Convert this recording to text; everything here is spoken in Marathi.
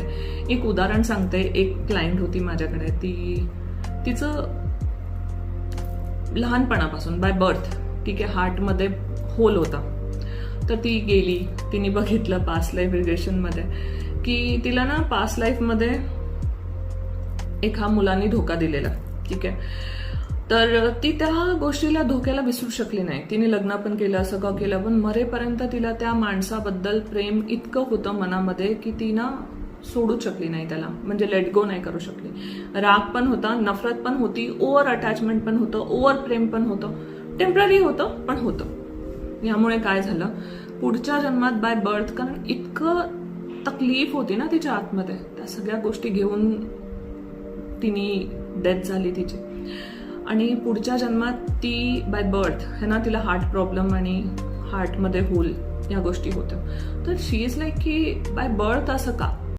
मध्ये एक उदाहरण सांगते. एक क्लायंट होती माझ्याकडे. ती तिचं लहानपणापासून बाय बर्थ ठीक आहे हार्टमध्ये होल होता. तर ती गेली. तिने बघितलं पास्ट लाईफ रिलेशनमध्ये की तिला ना पास्ट लाईफमध्ये एका मुलाने धोका दिलेला ठीक आहे. तर ती त्या गोष्टीला धोक्याला विसरू शकली नाही. तिने लग्न पण केलं सगळं केलं पण मरेपर्यंत तिला त्या माणसाबद्दल प्रेम इतकं होतं मनामध्ये की ती ना सोडूच शकली नाही त्याला. म्हणजे लेट गो नाही करू शकली. राग पण होता नफरत पण होती ओव्हर अटॅचमेंट पण होतं ओव्हर प्रेम पण होतं. टेंपररी होतं पण होतं. यामुळे काय झालं? पुढच्या जन्मात बाय बर्थ कारण इतकं तकलीफ होती ना तिच्या आतमध्ये. त्या सगळ्या गोष्टी घेऊन तिने डेथ झाली तिची. आणि पुढच्या जन्मात ती बाय बर्थ है ना तिला हार्ट प्रॉब्लेम आणि हार्टमध्ये होल या गोष्टी होत्या. तर शी इज लाईक की बाय बर्थ असं का?